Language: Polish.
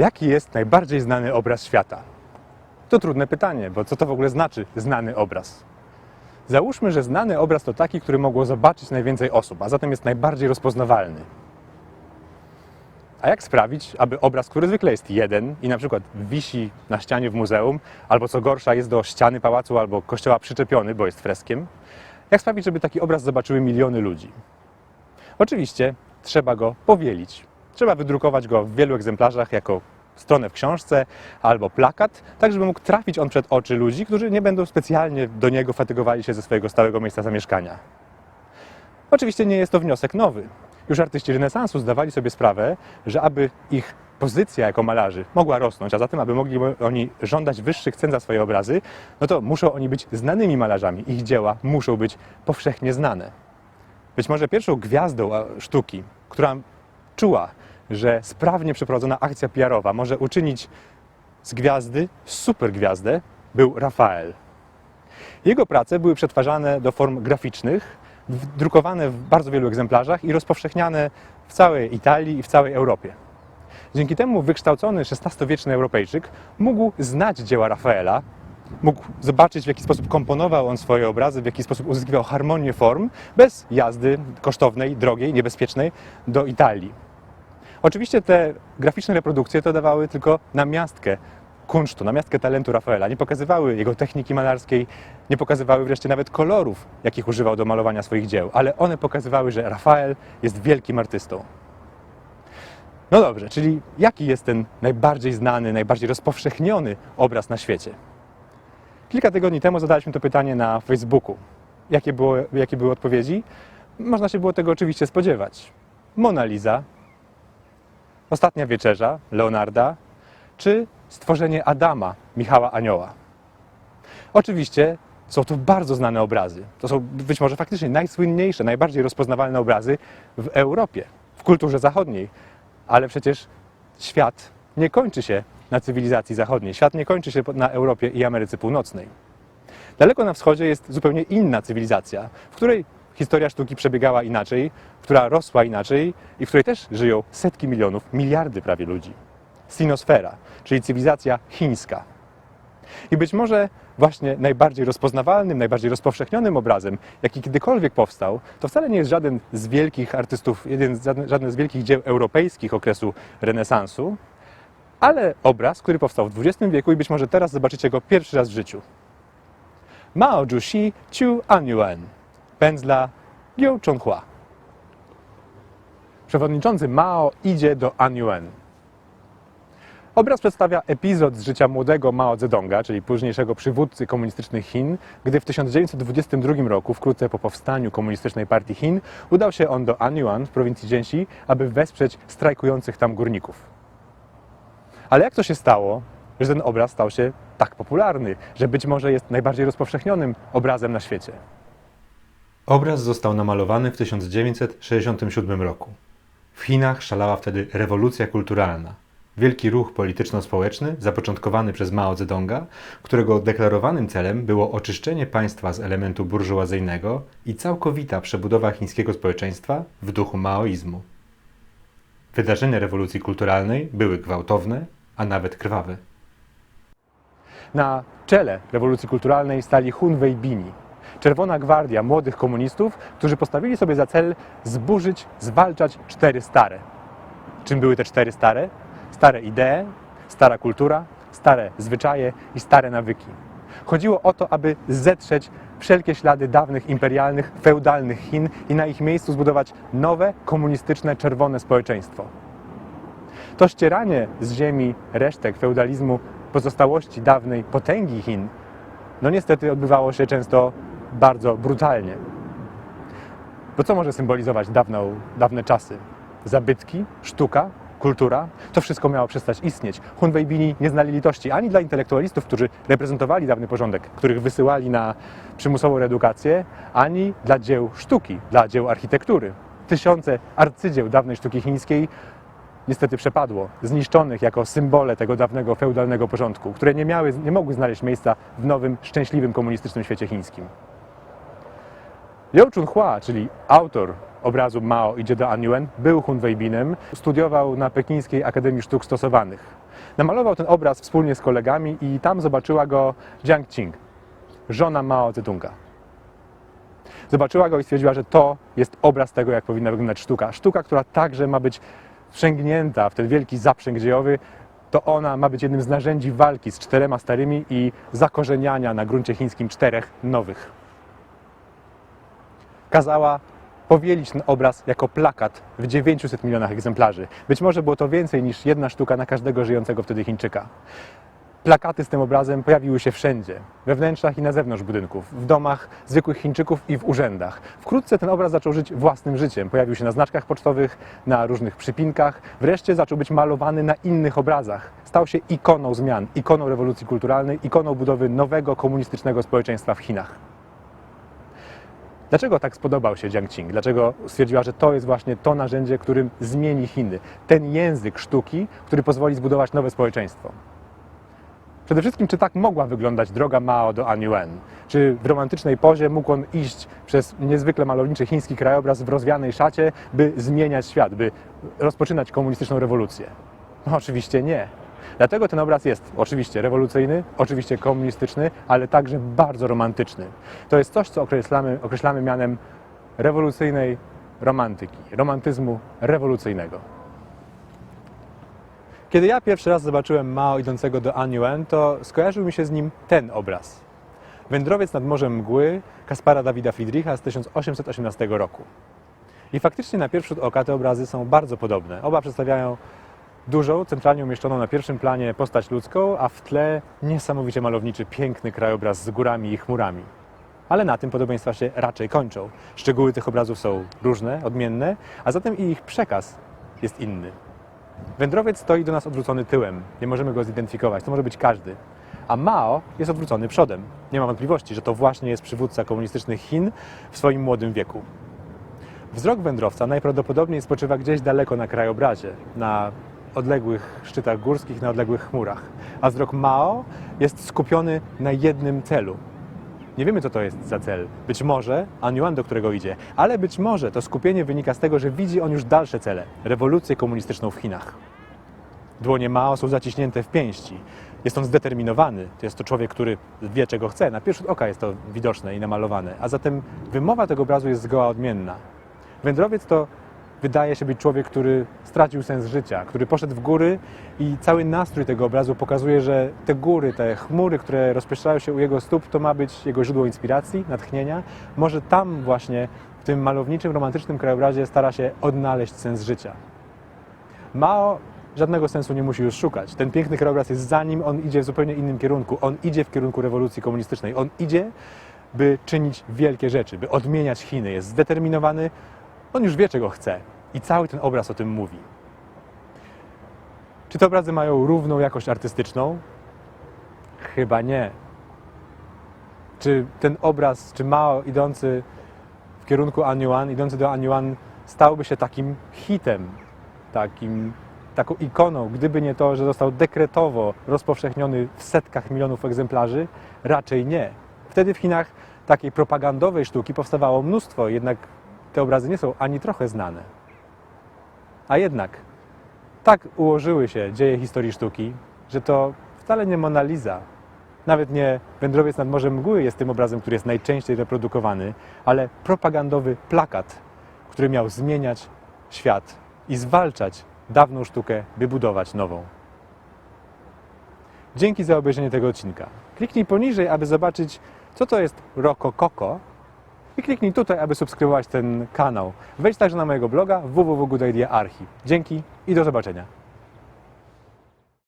Jaki jest najbardziej znany obraz świata? To trudne pytanie, bo co to w ogóle znaczy znany obraz? Załóżmy, że znany obraz to taki, który mogło zobaczyć najwięcej osób, a zatem jest najbardziej rozpoznawalny. A jak sprawić, aby obraz, który zwykle jest jeden i na przykład wisi na ścianie w muzeum, albo co gorsza jest do ściany pałacu albo kościoła przyczepiony, bo jest freskiem, jak sprawić, żeby taki obraz zobaczyły miliony ludzi? Oczywiście trzeba go powielić. Trzeba wydrukować go w wielu egzemplarzach jako stronę w książce albo plakat, tak żeby mógł trafić on przed oczy ludzi, którzy nie będą specjalnie do niego fatygowali się ze swojego stałego miejsca zamieszkania. Oczywiście nie jest to wniosek nowy. Już artyści renesansu zdawali sobie sprawę, że aby ich pozycja jako malarzy mogła rosnąć, a zatem aby mogli oni żądać wyższych cen za swoje obrazy, no to muszą oni być znanymi malarzami. Ich dzieła muszą być powszechnie znane. Być może pierwszą gwiazdą sztuki, która czuła, że sprawnie przeprowadzona akcja PR-owa może uczynić z gwiazdy super gwiazdę, był Rafael. Jego prace były przetwarzane do form graficznych, drukowane w bardzo wielu egzemplarzach i rozpowszechniane w całej Italii i w całej Europie. Dzięki temu wykształcony XVI-wieczny Europejczyk mógł znać dzieła Rafaela, mógł zobaczyć, w jaki sposób komponował on swoje obrazy, w jaki sposób uzyskiwał harmonię form, bez jazdy kosztownej, drogiej, niebezpiecznej do Italii. Oczywiście te graficzne reprodukcje to dawały tylko namiastkę kunsztu, namiastkę talentu Rafaela. Nie pokazywały jego techniki malarskiej, nie pokazywały wreszcie nawet kolorów, jakich używał do malowania swoich dzieł, ale one pokazywały, że Rafael jest wielkim artystą. No dobrze, czyli jaki jest ten najbardziej znany, najbardziej rozpowszechniony obraz na świecie? Kilka tygodni temu zadaliśmy to pytanie na Facebooku. Jakie, było, jakie były odpowiedzi? Można się było tego oczywiście spodziewać. Mona Lisa, Ostatnia wieczerza Leonarda czy Stworzenie Adama Michała Anioła. Oczywiście są to bardzo znane obrazy. To są być może faktycznie najsłynniejsze, najbardziej rozpoznawalne obrazy w Europie, w kulturze zachodniej. Ale przecież świat nie kończy się na cywilizacji zachodniej. Świat nie kończy się na Europie i Ameryce Północnej. Daleko na wschodzie jest zupełnie inna cywilizacja, w której historia sztuki przebiegała inaczej, która rosła inaczej i w której też żyją setki milionów, miliardy prawie ludzi. Sinosfera, czyli cywilizacja chińska. I być może właśnie najbardziej rozpoznawalnym, najbardziej rozpowszechnionym obrazem, jaki kiedykolwiek powstał, to wcale nie jest żaden z wielkich artystów, jeden z, żaden z wielkich dzieł europejskich okresu renesansu, ale obraz, który powstał w XX wieku i być może teraz zobaczycie go pierwszy raz w życiu. Mao Zhuxi Chu Anyuan, pędzla Liu Chonghua. Przewodniczący Mao idzie do Anyuan. Obraz przedstawia epizod z życia młodego Mao Zedonga, czyli późniejszego przywódcy komunistycznych Chin, gdy w 1922 roku, wkrótce po powstaniu Komunistycznej Partii Chin, udał się on do Anyuan w prowincji Jiangxi, aby wesprzeć strajkujących tam górników. Ale jak to się stało, że ten obraz stał się tak popularny, że być może jest najbardziej rozpowszechnionym obrazem na świecie? Obraz został namalowany w 1967 roku. W Chinach szalała wtedy rewolucja kulturalna. Wielki ruch polityczno-społeczny zapoczątkowany przez Mao Zedonga, którego deklarowanym celem było oczyszczenie państwa z elementu burżuazyjnego i całkowita przebudowa chińskiego społeczeństwa w duchu maoizmu. Wydarzenia rewolucji kulturalnej były gwałtowne, a nawet krwawe. Na czele rewolucji kulturalnej stali Hun Weibini, czerwona gwardia młodych komunistów, którzy postawili sobie za cel zburzyć, zwalczać cztery stare. Czym były te cztery stare? Stare idee, stara kultura, stare zwyczaje i stare nawyki. Chodziło o to, aby zetrzeć wszelkie ślady dawnych imperialnych, feudalnych Chin i na ich miejscu zbudować nowe, komunistyczne, czerwone społeczeństwo. To ścieranie z ziemi resztek feudalizmu, pozostałości dawnej potęgi Chin, no niestety odbywało się często bardzo brutalnie. Bo co może symbolizować dawną, dawne czasy? Zabytki, sztuka, kultura? To wszystko miało przestać istnieć. Hunwejbini nie znali litości ani dla intelektualistów, którzy reprezentowali dawny porządek, których wysyłali na przymusową redukację, ani dla dzieł sztuki, dla dzieł architektury. Tysiące arcydzieł dawnej sztuki chińskiej niestety przepadło, zniszczonych jako symbole tego dawnego feudalnego porządku, które nie, miały, nie mogły znaleźć miejsca w nowym, szczęśliwym komunistycznym świecie chińskim. Liu Chunhua, czyli autor obrazu Mao idzie do Anyuan, był Hunwejbinem, studiował na Pekińskiej Akademii Sztuk Stosowanych. Namalował ten obraz wspólnie z kolegami i tam zobaczyła go Jiang Qing, żona Mao Zedonga. Zobaczyła go i stwierdziła, że to jest obraz tego, jak powinna wyglądać sztuka. Sztuka, która także ma być wprzęgnięta w ten wielki zaprzęg dziejowy, to ona ma być jednym z narzędzi walki z czterema starymi i zakorzeniania na gruncie chińskim czterech nowych. Kazała powielić ten obraz jako plakat w 900 milionach egzemplarzy. Być może było to więcej niż jedna sztuka na każdego żyjącego wtedy Chińczyka. Plakaty z tym obrazem pojawiły się wszędzie, we wnętrzach i na zewnątrz budynków, w domach zwykłych Chińczyków i w urzędach. Wkrótce ten obraz zaczął żyć własnym życiem. Pojawił się na znaczkach pocztowych, na różnych przypinkach, wreszcie zaczął być malowany na innych obrazach. Stał się ikoną zmian, ikoną rewolucji kulturalnej, ikoną budowy nowego komunistycznego społeczeństwa w Chinach. Dlaczego tak spodobał się Jiang Qing? Dlaczego stwierdziła, że to jest właśnie to narzędzie, którym zmieni Chiny? Ten język sztuki, który pozwoli zbudować nowe społeczeństwo. Przede wszystkim, czy tak mogła wyglądać droga Mao do Anyuan? Czy w romantycznej pozie mógł on iść przez niezwykle malowniczy chiński krajobraz w rozwianej szacie, by zmieniać świat, by rozpoczynać komunistyczną rewolucję? No, oczywiście nie. Dlatego ten obraz jest oczywiście rewolucyjny, oczywiście komunistyczny, ale także bardzo romantyczny. To jest coś, co określamy, określamy mianem rewolucyjnej romantyki, romantyzmu rewolucyjnego. Kiedy ja pierwszy raz zobaczyłem Mao idącego do Anyuan, to skojarzył mi się z nim ten obraz. Wędrowiec nad Morzem Mgły Kaspara Dawida Friedricha z 1818 roku. I faktycznie na pierwszy rzut oka te obrazy są bardzo podobne. Oba przedstawiają dużą, centralnie umieszczoną na pierwszym planie postać ludzką, a w tle niesamowicie malowniczy, piękny krajobraz z górami i chmurami. Ale na tym podobieństwa się raczej kończą. Szczegóły tych obrazów są różne, odmienne, a zatem i ich przekaz jest inny. Wędrowiec stoi do nas odwrócony tyłem. Nie możemy go zidentyfikować. To może być każdy. A Mao jest odwrócony przodem. Nie ma wątpliwości, że to właśnie jest przywódca komunistycznych Chin w swoim młodym wieku. Wzrok wędrowca najprawdopodobniej spoczywa gdzieś daleko na krajobrazie, na odległych szczytach górskich, na odległych chmurach. A wzrok Mao jest skupiony na jednym celu. Nie wiemy, co to jest za cel. Być może Anyuan, do którego idzie, ale być może to skupienie wynika z tego, że widzi on już dalsze cele rewolucję komunistyczną w Chinach. Dłonie Mao są zaciśnięte w pięści. Jest on zdeterminowany. To jest to człowiek, który wie, czego chce. Na pierwszy rzut oka jest to widoczne i namalowane. A zatem wymowa tego obrazu jest zgoła odmienna. Wędrowiec to wydaje się być człowiek, który stracił sens życia, który poszedł w góry i cały nastrój tego obrazu pokazuje, że te góry, te chmury, które rozpieszczają się u jego stóp, to ma być jego źródło inspiracji, natchnienia. Może tam właśnie, w tym malowniczym, romantycznym krajobrazie stara się odnaleźć sens życia. Mao żadnego sensu nie musi już szukać. Ten piękny krajobraz jest za nim, on idzie w zupełnie innym kierunku. On idzie w kierunku rewolucji komunistycznej. On idzie, by czynić wielkie rzeczy, by odmieniać Chiny. Jest zdeterminowany, on już wie, czego chce. I cały ten obraz o tym mówi. Czy te obrazy mają równą jakość artystyczną? Chyba nie. Czy ten obraz, czy Mao idący w kierunku Anyuan, idący do Anyuan, stałby się takim hitem, takim, taką ikoną, gdyby nie to, że został dekretowo rozpowszechniony w setkach milionów egzemplarzy? Raczej nie. Wtedy w Chinach takiej propagandowej sztuki powstawało mnóstwo, jednak te obrazy nie są ani trochę znane. A jednak tak ułożyły się dzieje historii sztuki, że to wcale nie Mona Lisa, nawet nie Wędrowiec nad Morzem Mgły jest tym obrazem, który jest najczęściej reprodukowany, ale propagandowy plakat, który miał zmieniać świat i zwalczać dawną sztukę, by budować nową. Dzięki za obejrzenie tego odcinka. Kliknij poniżej, aby zobaczyć, co to jest Rokokoko i kliknij tutaj, aby subskrybować ten kanał. Wejdź także na mojego bloga www.goodidea.archi. Dzięki i do zobaczenia.